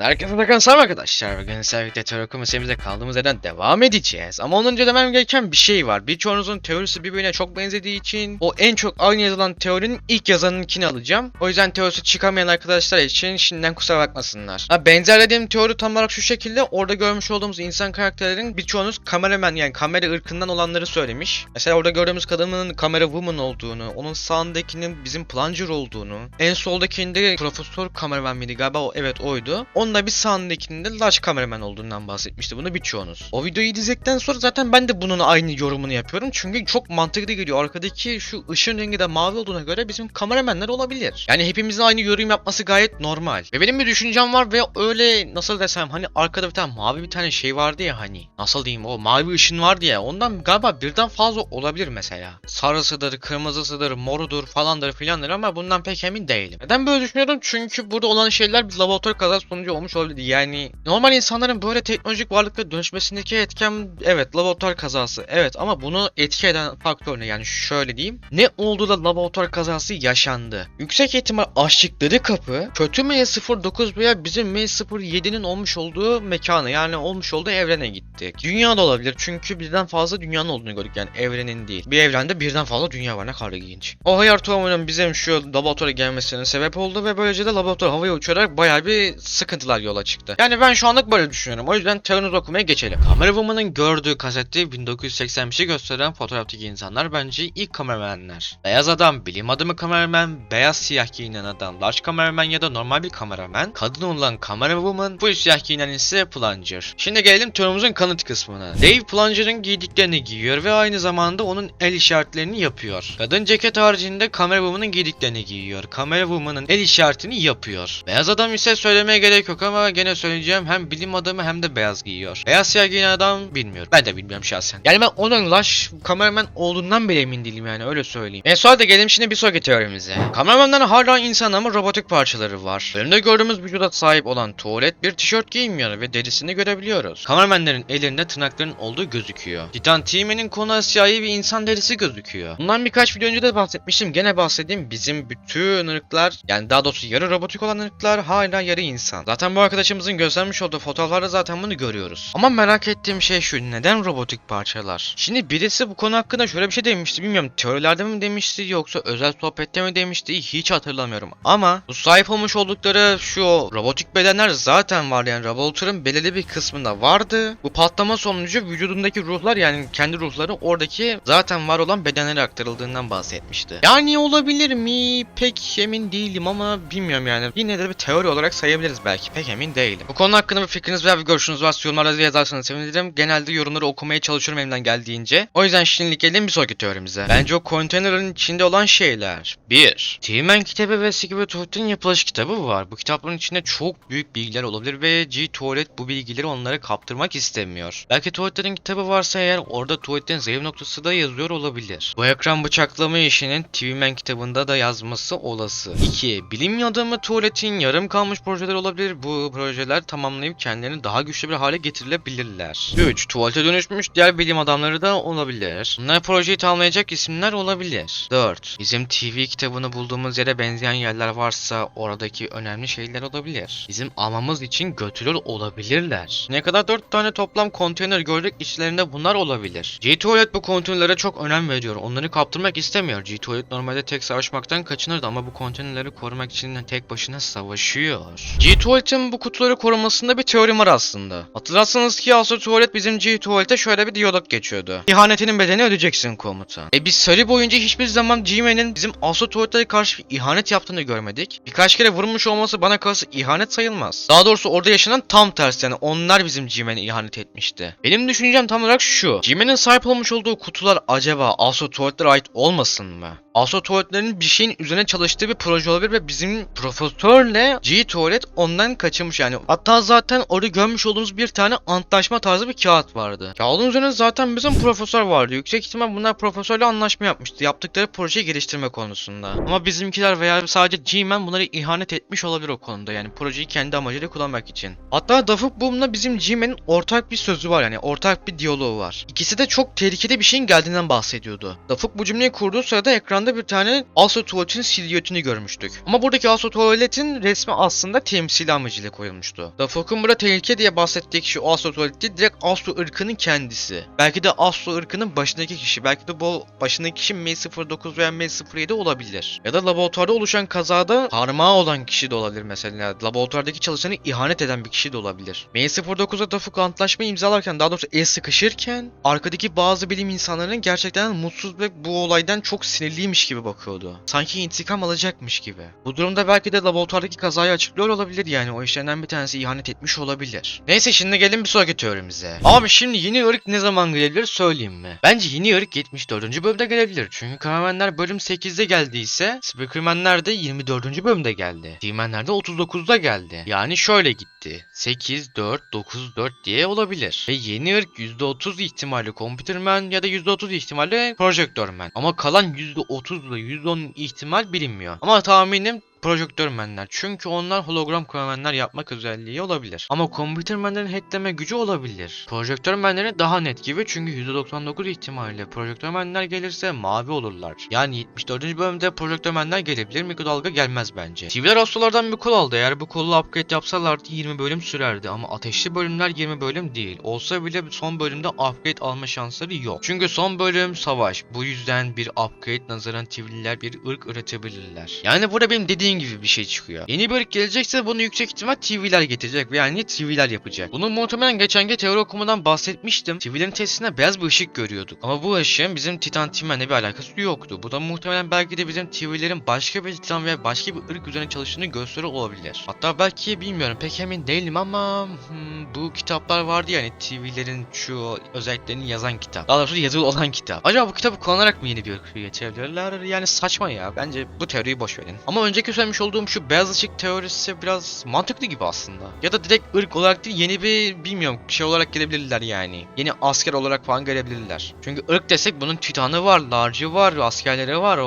Herkese bakın selam arkadaşlar. Bugün Servik'te teori okuma serimizde kaldığımız yerden devam edeceğiz. Ama ondan önce demem gereken bir şey var. Birçoğunuzun teorisi birbirine çok benzediği için o en çok aynı yazılan teorinin ilk yazanınkini alacağım. O yüzden teorisi çıkamayan arkadaşlar için şimdiden kusura bakmasınlar. Ha, benzer dediğim teori tam olarak şu şekilde. Orada görmüş olduğumuz insan karakterlerin birçoğunuz kameraman yani kamera ırkından olanları söylemiş. Mesela orada gördüğümüz kadının kamera woman olduğunu, onun sağındakinin bizim plunger olduğunu, en soldakinde profesör kameraman mıydı galiba o evet oydu. Onunla bir sağındakinde large kameraman olduğundan bahsetmişti bunu birçoğunuz. O videoyu izledikten sonra zaten ben de bunun aynı yorumunu yapıyorum. Çünkü çok mantıklı geliyor. Arkadaki şu ışın rengi de mavi olduğuna göre bizim kameramenler olabilir. Yani hepimizin aynı yorum yapması gayet normal. Ve benim bir düşüncem var ve öyle nasıl desem hani arkada bir tane mavi bir tane şey vardı ya hani. Nasıl diyeyim o mavi ışın vardı ya ondan galiba birden fazla olabilir mesela. Sarısıdır, kırmızısıdır, morudur falandır filandır ama bundan pek emin değilim. Neden böyle düşünüyorum? Çünkü burada olan şeyler bir laboratuvar kazası sonucu olmuş olabilir. Yani normal insanların böyle teknolojik varlıkla dönüşmesindeki etken evet laboratuvar kazası. Evet ama bunu etki eden faktör ne? Yani şöyle diyeyim. Ne oldu da laboratuvar kazası yaşandı? Yüksek ihtimal açtıkları kapı kötü M09 veya bizim M07'nin olmuş olduğu mekana yani olmuş olduğu evrene gittik. Dünya da olabilir çünkü birden fazla dünyanın olduğunu gördük yani evrenin değil. Bir evrende birden fazla dünya var ne kadar ilginç. O hayar tohumunun bizim şu laboratuvara gelmesine sebep oldu ve böylece de laboratuvar havaya uçarak bayağı bir sıkıntılar yola çıktı. Yani ben şu anlık böyle düşünüyorum. O yüzden teorinizi okumaya geçelim. Kamera Woman'ın gördüğü kasette 1985'i gösteren fotoğraftaki insanlar bence ilk kameramenler. Beyaz adam, bilim adamı kameraman, beyaz siyah giyinen adam, large kameraman ya da normal bir kameraman, kadın olan kamera woman, full siyah giyinen ise plunger. Şimdi gelelim teorumuzun kanıt kısmına. Dave plunger'ın giydiklerini giyiyor ve aynı zamanda onun el işaretlerini yapıyor. Kadın ceket haricinde kamera woman'ın giydiklerini giyiyor. Kamera woman'ın el işaretini yapıyor. Beyaz adam ise söylemeye gerek yok ama gene söyleyeceğim hem bilim adamı hem de beyaz giyiyor. Beyaz siyah giyinen adam bilmiyorum. Ben de bilmiyorum şahsen. Yani ben onun Lash kameraman olduğundan bile emin değilim yani öyle söyleyeyim. E sonra da gelelim şimdi bir sonraki teorimize. Kameramanların hala insan ama robotik parçaları var. Bölümde gördüğümüz vücuda sahip olan tuvalet bir tişört giymiyor ve derisini görebiliyoruz. Kameramanların ellerinde tırnakların olduğu gözüküyor. Titan Team'in konu siyahi bir insan derisi gözüküyor. Bundan birkaç video önce de bahsetmiştim. Gene bahsedeyim. Bizim bütün ırklar yani daha doğrusu yarı robotik olan ırklar hala yarı insan. Zaten bu arkadaşımızın göstermiş olduğu fotoğraflarda zaten bunu görüyoruz. Ama merak ettiğim şey şu. Neden robotik parçalar? Şimdi birisi bu konu hakkında şöyle bir şey demişti. Bilmiyorum teorilerde mi demişti yoksa özel sohbette mi demişti hiç hatırlamıyorum. Ama bu sahip olmuş oldukları şu robotik bedenler zaten var yani laboratuvarın belirli bir kısmında vardı. Bu patlama sonucu vücudundaki ruhlar yani kendi ruhları oradaki zaten var olan bedenlere aktarıldığından bahsetmişti. Yani olabilir mi? Pek emin değilim ama bilmiyorum yani. Yine de bir teori olarak sayabiliriz belki. Pek emin değilim. Bu konu hakkında bir fikriniz veya bir görüşünüz varsa yorumlarda yazarsanız sevinirim. Genelde yorumları okumaya çalışıyorum elimden geldiğince. O yüzden şimdilik gelelim bir sonraki teorimize. Bence o konteynerin içinde olan şeyler. 1. T-Man kitabı ve Sigurd Tuvalet'in yapılış kitabı var. Bu kitapların içinde çok büyük bilgiler olabilir ve G Tuvalet bu bilgileri onlara kaptırmak istemiyor. Belki tuvaletlerin kitabı varsa eğer orada tuvaletin zayıf noktası da yazıyor olabilir. Bu ekran bıçaklama işinin TV-Man kitabında da yazması olası. 2. Bilim adamı tuvaletin yarım kalmış projeler olabilir. Bu projeler tamamlayıp kendilerini daha güçlü bir hale getirebilirler. 3. Tuvalete dönüşmüş diğer bilim adamları da olabilir. Bunlar projeyi tamamlayacak isimler olabilir. 4. Bizim TV kitabını bulduğumuz yere benzeyen yerler varsa oradaki önemli şeyler olabilir. Bizim almamız için götürür olabilirler. Ne kadar 4 tane toplam konteyner gördük içlerinde bunlar olabilir. G-Tuvalet bu konteynerlere çok önem veriyor. Onları kaptırmak istemiyor. G-Tuvalet normalde tek savaşmaktan kaçınırdı ama bu konteynerleri korumak için tek başına savaşıyor. G-Tuvalet'in bu kutuları korumasında bir teori var aslında. Hatırlarsanız ki Asur Tuvalet bizim G-Tuvalet'e şöyle bir diyalog geçiyordu. İhanetinin bedelini ödeyeceksin komutan. E biz seri boyunca hiçbir zaman G-Man'in bizim Asur Tuvalet'e karşı ihanet yaptığını görmedik. Birkaç kere vurmuş olması bana kalırsa ihanet sayılmaz. Daha doğrusu orada yaşanan tam tersi yani onlar bizim G-Man'e ihanet etmişti. Benim düşüncem tam olarak şu. G-Man'in sahip olmuş olduğu kutular acaba Asur Tuvalet'lere ait olmasın mı? Asur tuvaletlerin bir şeyin üzerine çalıştığı bir proje olabilir ve bizim profesörle G tuvalet ondan kaçırmış yani. Hatta zaten orada görmüş olduğumuz bir tane antlaşma tarzı bir kağıt vardı. Kağıdın üzerinde zaten bizim profesör vardı. Yüksek ihtimal bunlar profesörle anlaşma yapmıştı. Yaptıkları projeyi geliştirme konusunda. Ama bizimkiler veya sadece G-Man bunları ihanet etmiş olabilir o konuda. Yani projeyi kendi amacıyla kullanmak için. Hatta Dafuk Boom'la bizim G-Man'in ortak bir sözü var yani. Ortak bir diyaloğu var. İkisi de çok tehlikeli bir şeyin geldiğinden bahsediyordu. Dafuk bu cümleyi kurduğu sırada ekranda ekranda bir tane Astro Tuvalet'in silüetini görmüştük. Ama buradaki Astro Tuvalet'in resmi aslında temsili amacıyla koyulmuştu. Dafok'un burada tehlike diye bahsettiği kişi o Astro Tuvalet değil, direkt Astro ırkının kendisi. Belki de Astro ırkının başındaki kişi, belki de bu başındaki kişi M09 veya M07 olabilir. Ya da laboratuvarda oluşan kazada parmağı olan kişi de olabilir mesela. Laboratuvardaki çalışanı ihanet eden bir kişi de olabilir. M09'a Dafuk antlaşma imzalarken daha doğrusu el sıkışırken arkadaki bazı bilim insanlarının gerçekten mutsuz ve bu olaydan çok sinirliymiş gibi bakıyordu. Sanki intikam alacakmış gibi. Bu durumda belki de laboratuvardaki kazayı açıklıyor olabilir yani o işlerinden bir tanesi ihanet etmiş olabilir. Neyse şimdi gelin bir sonraki teorimize. Abi şimdi yeni ırk ne zaman gelebilir söyleyeyim mi? Bence yeni ırk 74. bölümde gelebilir. Çünkü Kahramanlar bölüm 8'de geldiyse Speakerman'ler de 24. bölümde geldi. Demon de 39'da geldi. Yani şöyle gitti. 8, 4, 9, 4 diye olabilir. Ve yeni ırk %30 ihtimalle Computerman ya da %30 ihtimalle Projectorman. Ama kalan %30 ile %10 ihtimal bilinmiyor. Ama tahminim projektörmenler. Çünkü onlar hologram koymanlar yapmak özelliği olabilir. Ama kompütörmenlerin hackleme gücü olabilir. Projektörmenlerin daha net gibi çünkü %99 ihtimalle projektörmenler gelirse mavi olurlar. Yani 74. bölümde projektörmenler gelebilir mikrodalga gelmez bence. TV'ler hastalardan bir kol aldı. Eğer bu kolu upgrade yapsalardı 20 bölüm sürerdi ama ateşli bölümler 20 bölüm değil. Olsa bile son bölümde upgrade alma şansları yok. Çünkü son bölüm savaş. Bu yüzden bir upgrade nazaran TV'liler bir ırk üretebilirler. Yani burada benim dediğim gibi bir şey çıkıyor. Yeni bir gelecekse bunu yüksek ihtimal TV'ler getirecek ve yani TV'ler yapacak. Bunu muhtemelen geçenki teori okumadan bahsetmiştim. TV'lerin testinde beyaz bir ışık görüyorduk. Ama bu ışığın bizim Titan Titan'le bir alakası yoktu. Bu da muhtemelen belki de bizim TV'lerin başka bir Titan veya başka bir ırk üzerine çalıştığını gösteriyor olabilir. Hatta belki bilmiyorum pek emin değilim ama hmm, bu kitaplar vardı yani TV'lerin şu özelliklerini yazan kitap. Daha doğrusu yazılı olan kitap. Acaba bu kitabı kullanarak mı yeni bir ırk getirebilirler? Yani saçma ya. Bence bu teoriyi boş verin. Ama önceki söylemiş olduğum şu beyaz ışık teorisi biraz mantıklı gibi aslında. Ya da direkt ırk olarak değil yeni bir bilmiyorum şey olarak gelebilirler yani. Yeni asker olarak falan gelebilirler. Çünkü ırk desek bunun titanı var, larcı var, askerleri var.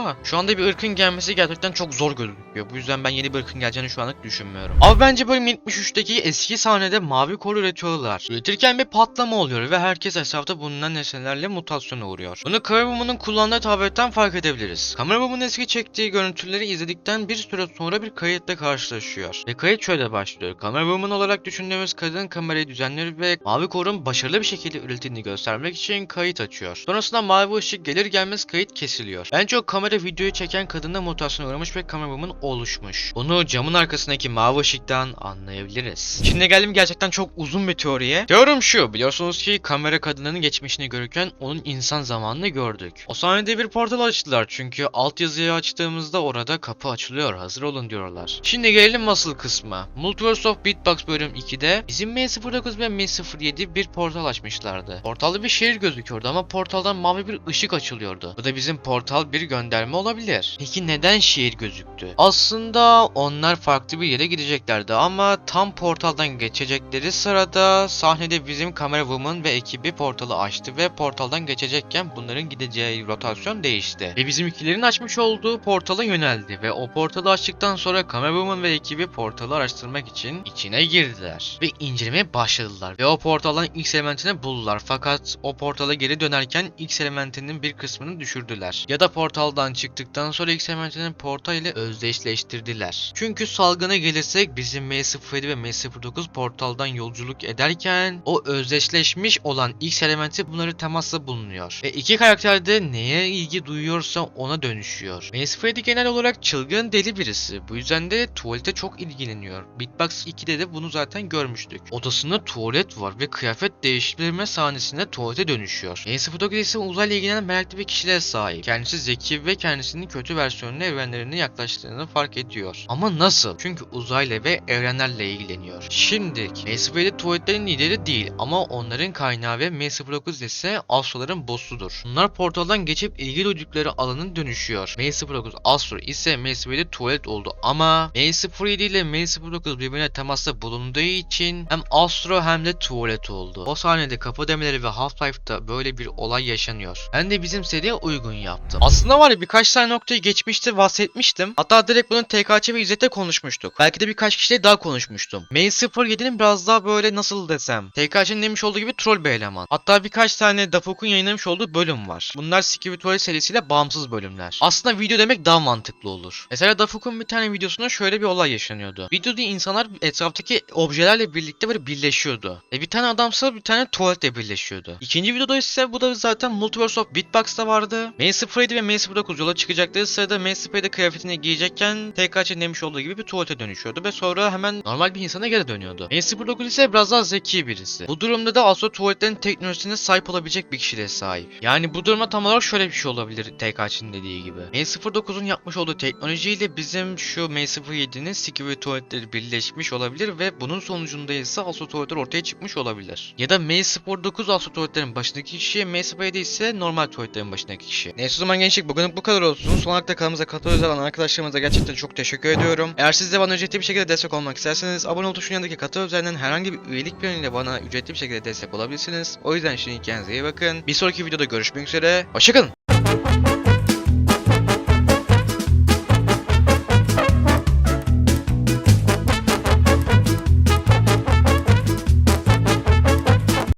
Oha. Şu anda bir ırkın gelmesi gerçekten çok zor gözüküyor. Bu yüzden ben yeni bir ırkın geleceğini şu anlık düşünmüyorum. Abi bence bölüm 73'teki eski sahnede mavi kol üretiyorlar. Üretirken bir patlama oluyor ve herkes etrafta bulunan nesnelerle mutasyona uğruyor. Bunu Kameraboom'un kullandığı tabletten fark edebiliriz. Kameraboom'un eski çektiği görüntüleri izledikten bir süre sonra bir kayıtla karşılaşıyor. Ve kayıt şöyle başlıyor. Kameraboom'un olarak düşündüğümüz kadın kamerayı düzenler ve mavi korun başarılı bir şekilde üretildiğini göstermek için kayıt açıyor. Sonrasında mavi ışık gelir gelmez kayıt kesiliyor. Bence o kamera videoyu çeken kadında mutasyona uğramış ve kameraboom'un oluşmuş. Bunu camın arkasındaki mavi ışıktan anlayabiliriz. Şimdi geldim gerçekten çok uzun bir teoriye. Teorim şu. Biliyorsunuz ki kamera kadının geçmişini görürken onun insan zamanını gördük. O sahnede bir portal açtılar çünkü altyazıyı açtığımızda orada kapı açılıyor. Hazır olun diyorlar. Şimdi gelelim asıl kısma. Multiverse of Beatbox bölüm 2'de bizim M09 ve M07 bir portal açmışlardı. Portalda bir şehir gözüküyordu ama portaldan mavi bir ışık açılıyordu. Bu da bizim portal bir gönderme olabilir. Peki neden şehir gözüktü? Aslında onlar farklı bir yere gideceklerdi ama tam portaldan geçecekleri sırada sahnede bizim kamera ve ekibi portalı açtı ve portaldan geçecekken bunların gideceği rotasyon değişti. Ve bizimkilerin açmış olduğu portala yöneldi ve o portalı açtıktan sonra kamera ve ekibi portalı araştırmak için içine girdiler ve incelemeye başladılar ve o portaldan X elementini buldular fakat o portala geri dönerken X elementinin bir kısmını düşürdüler. Ya da portaldan çıktıktan sonra X elementinin portal ile özdeşleştirdiler. Çünkü salgına gelirsek bizim M07 ve M09 portaldan yolculuk ederken o özdeşleşmiş olan X elementi bunları temasla bulunuyor. Ve iki karakter de neye ilgi duyuyorsa ona dönüşüyor. M07 genel olarak çılgın deli birisi. Bu yüzden de tuvalete çok ilgileniyor. Beatbox 2'de de bunu zaten görmüştük. Odasında tuvalet var ve kıyafet değiştirme sahnesinde tuvalete dönüşüyor. M09 ise uzayla ilgilenen meraklı bir kişiliğe sahip. Kendisi zeki ve kendisinin kötü versiyonuna evrenlerine yaklaştığını fark ediyor. Ama nasıl? Çünkü uzayla ve evrenlerle ilgileniyor. Şimdi M07 tuvaletlerin lideri değil ama onların kaynağı ve M09 ise Astro'ların bossudur. Bunlar portaldan geçip ilgi duydukları alanın dönüşüyor. M09 Astro ise M07 tuvalet oldu ama M07 ile M09 birbirine temasta bulunduğu için hem Astro hem de tuvalet oldu. O sahnede kapı demeleri ve Half-Life'da böyle bir olay yaşanıyor. Ben de bizim seriye uygun yaptım. Aslında var ya bir birkaç tane noktayı geçmişte bahsetmiştim. Hatta direkt bunu TKC ve İzzet'te konuşmuştuk. Belki de birkaç kişiyle daha konuşmuştum. Main 07'nin biraz daha böyle nasıl desem. TKC'nin demiş olduğu gibi troll bir eleman. Hatta birkaç tane Dafuk'un yayınlamış olduğu bölüm var. Bunlar Skibidi Tuvalet serisiyle bağımsız bölümler. Aslında video demek daha mantıklı olur. Mesela Dafuk'un bir tane videosunda şöyle bir olay yaşanıyordu. Videoda insanlar etraftaki objelerle birlikte böyle birleşiyordu. E bir tane adamsa bir tane tuvaletle birleşiyordu. İkinci videoda ise bu da zaten Multiverse of Beatbox'ta vardı. Main 07 ve Main 09 yola çıkacakları sırada 07 kıyafetini giyecekken TKC'nin demiş olduğu gibi bir tuvalete dönüşüyordu ve sonra hemen normal bir insana geri dönüyordu. Main 09 ise biraz daha zeki birisi. Bu durumda da aslında tuvaletlerin teknolojisine sahip olabilecek bir kişiliğe sahip. Yani bu duruma tam olarak şöyle bir şey olabilir TKC'nin dediği gibi. Main 09'un yapmış olduğu teknolojiyle bizim şu Main 07'nin Security tuvaletleri birleşmiş olabilir ve bunun sonucunda ise Aso tuvaletler ortaya çıkmış olabilir. Ya da Main 09 Aso tuvaletlerin başındaki kişi, Main 07 ise normal tuvaletlerin başındaki kişi. Neyse o zaman gençlik bugünlük bu kadar olsun. Son olarak da kanalımıza katılıyoruz olan arkadaşlarımıza gerçekten çok teşekkür ediyorum. Eğer siz de bana ücretli bir şekilde destek olmak isterseniz abone ol tuşunun yanındaki katıl üzerinden herhangi bir üyelik planıyla bana ücretli bir şekilde destek olabilirsiniz. O yüzden şimdi kendinize iyi bakın. Bir sonraki videoda görüşmek üzere. Hoşçakalın.